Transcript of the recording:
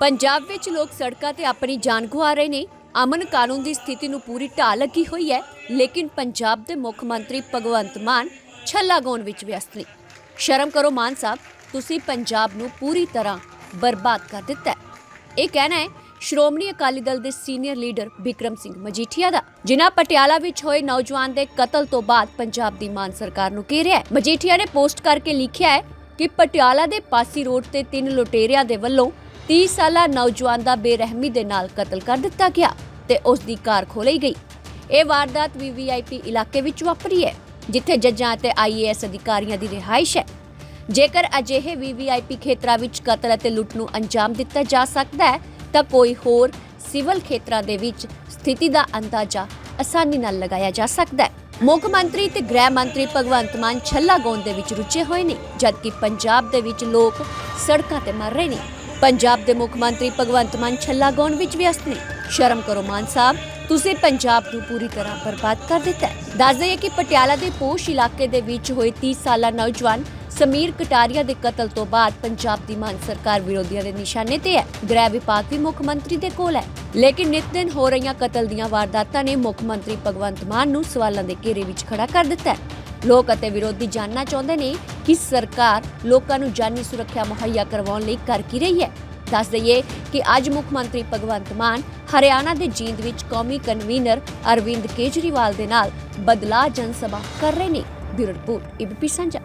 ਪੰਜਾਬ ਵਿੱਚ ਲੋਕ ਸੜਕਾਂ ਤੇ ਆਪਣੀ ਜਾਨ ਗੁਆ ਰਹੇ ਨੇ। ਅਮਨ ਕਾਨੂੰਨ ਦੀ ਸਥਿਤੀ ਨੂੰ ਪੂਰੀ ਢਾਲ ਲੱਗੀ ਹੋਈ ਹੈ, ਲੇਕਿਨ ਪੰਜਾਬ ਦੇ ਮੁੱਖ ਮੰਤਰੀ ਭਗਵੰਤ ਮਾਨ ਛੱਲਾ ਗਾਉਣ ਵਿੱਚ ਵਿਅਸਤ ਨੇ। ਸ਼ਰਮ ਕਰੋ ਮਾਨ ਸਾਹਿਬ, ਤੁਸੀਂ ਪੰਜਾਬ ਨੂੰ ਪੂਰੀ ਤਰ੍ਹਾਂ ਬਰਬਾਦ ਕਰ ਦਿੱਤਾ ਹੈ। ਇਹ ਕਹਿਣਾ ਹੈ, ਸ਼੍ਰੋਮਣੀ ਅਕਾਲੀ ਦਲ ਦੇ ਸੀਨੀਅਰ ਲੀਡਰ ਬਿਕਰਮ ਸਿੰਘ ਮਜੀਠੀਆ ਦਾ। ਜਿਨ੍ਹਾਂ ਪਟਿਆਲਾ ਵਿੱਚ ਹੋਏ ਨੌਜਵਾਨ ਦੇ ਕਤਲ ਤੋਂ ਬਾਅਦ ਪੰਜਾਬ ਦੀ ਮਾਨ ਸਰਕਾਰ ਨੂੰ ਘੇਰਿਆ ਹੈ। ਮਜੀਠੀਆ ਨੇ ਪੋਸਟ ਕਰਕੇ ਲਿਖਿਆ ਹੈ ਕਿ ਪਟਿਆਲਾ ਦੇ ਪਾਸੀ ਰੋਡ ਤੇ ਤਿੰਨ ਲੁਟੇਰਿਆਂ ਦੇ ਵੱਲੋਂ 30 ਸਾਲਾ ਨੌਜਵਾਨ ਦਾ ਬੇਰਹਿਮੀ ਦੇ ਨਾਲ ਕਤਲ ਕਰ ਦਿੱਤਾ ਗਿਆ ਤੇ ਉਸ ਦੀ ਕਾਰ ਖੋਲੀ ਗਈ। ਇਹ ਵਾਰਦਾਤ ਵੀਵੀਆਈਪੀ ਇਲਾਕੇ ਵਿੱਚ ਵਾਪਰੀ ਹੈ, ਜਿੱਥੇ ਜੱਜਾਂ ਅਤੇ ਆਈਏਐਸ ਅਧਿਕਾਰੀਆਂ ਦੀ ਰਿਹਾਇਸ਼ ਹੈ। ਜੇਕਰ ਅਜਿਹੇ ਵੀਵੀਆਈਪੀ ਖੇਤਰਾਂ ਵਿੱਚ ਕਤਲ ਅਤੇ ਲੁੱਟ ਨੂੰ ਅੰਜਾਮ ਦਿੱਤਾ ਜਾ ਸਕਦਾ ਹੈ, ਤਾਂ ਕੋਈ ਹੋਰ ਸਿਵਲ ਖੇਤਰਾਂ ਦੇ ਵਿੱਚ ਸਥਿਤੀ ਦਾ ਅੰਦਾਜ਼ਾ ਆਸਾਨੀ ਨਾਲ ਲਗਾਇਆ ਜਾ ਸਕਦਾ ਹੈ। ਮੁੱਖ ਮੰਤਰੀ ਤੇ ਗ੍ਰਹਿ ਮੰਤਰੀ ਭਗਵੰਤ ਮਾਨ ਛੱਲਾ ਗਾਉਣ ਦੇ ਵਿੱਚ ਰੁੱਝੇ ਹੋਏ ਨੇ, ਜਦਕਿ ਪੰਜਾਬ ਦੇ ਵਿੱਚ ਲੋਕ ਸੜਕਾਂ ਤੇ ਮਰ ਰਹੇ ਨੇ। ਪੰਜਾਬ ਦੇ ਮੁੱਖ ਮੰਤਰੀ ਭਗਵੰਤ ਮਾਨ ਛੱਲਾ ਗਾਉਣ ਵਿੱਚ ਵਿਅਸਤ ਨੇ। ਸ਼ਰਮ ਕਰੋ ਮਾਨ ਸਾਹਿਬ, ਤੁਸੀਂ ਪੰਜਾਬ ਨੂੰ ਪੂਰੀ ਤਰ੍ਹਾਂ ਬਰਬਾਦ ਕਰ ਦਿੱਤਾ ਹੈ। ਦੱਸ ਦਈਏ ਕਿ ਪਟਿਆਲਾ ਦੇ ਪੋਸ਼ ਇਲਾਕੇ ਦੇ ਵਿੱਚ ਹੋਏ 30 ਸਾਲਾ ਨੌਜਵਾਨ ਸਮੀਰ ਕਟਾਰੀਆ ਦੇ ਕਤਲ ਤੋਂ ਬਾਅਦ ਪੰਜਾਬ ਦੀ ਮਾਨ ਸਰਕਾਰ ਵਿਰੋਧੀਆਂ ਦੇ ਨਿਸ਼ਾਨੇ ਤੇ ਹੈ। ਗ੍ਰਹਿ ਵਿਭਾਗ ਵੀ ਮੁੱਖ ਮੰਤਰੀ ਦੇ ਕੋਲ ਹੈ। ਲੇਕਿਨ ਨਿਤ ਦਿਨ ਹੋ ਰਹੀਆਂ ਕਤਲ ਦੀਆਂ ਵਾਰਦਾਤਾਂ ਨੇ ਮੁੱਖ ਮੰਤਰੀ ਭਗਵੰਤ ਮਾਨ ਨੂੰ ਸਵਾਲਾਂ ਦੇ ਘੇਰੇ ਵਿੱਚ ਖੜਾ ਕਰ ਦਿੱਤਾ ਹੈ। ਲੋਕ ਅਤੇ ਵਿਰੋਧੀ ਜਾਨਣਾ ਚਾਹੁੰਦੇ ਨੇ ਕਿ ਸਰਕਾਰ ਲੋਕਾਂ ਨੂੰ ਜਾਨੀ ਸੁਰੱਖਿਆ ਮੁਹੱਈਆ ਕਰਵਾਉਣ ਲਈ ਕਰ ਕੀ ਰਹੀ ਹੈ। ਦੱਸ ਦਈਏ ਕਿ ਅੱਜ ਮੁੱਖ ਮੰਤਰੀ ਭਗਵੰਤ ਮਾਨ, ਹਰਿਆਣਾ ਦੇ ਜੀਂਦ ਵਿੱਚ ਕੌਮੀ ਕਨਵੀਨਰ ਅਰਵਿੰਦ ਕੇਜਰੀਵਾਲ ਦੇ ਨਾਲ ਬਦਲਾ ਜਨ ਸਭਾ ਕਰ ਰਹੇ ਨੇ। ਬਿਊਰੋ ਇਬੀਪੀ ਸੰਜਾ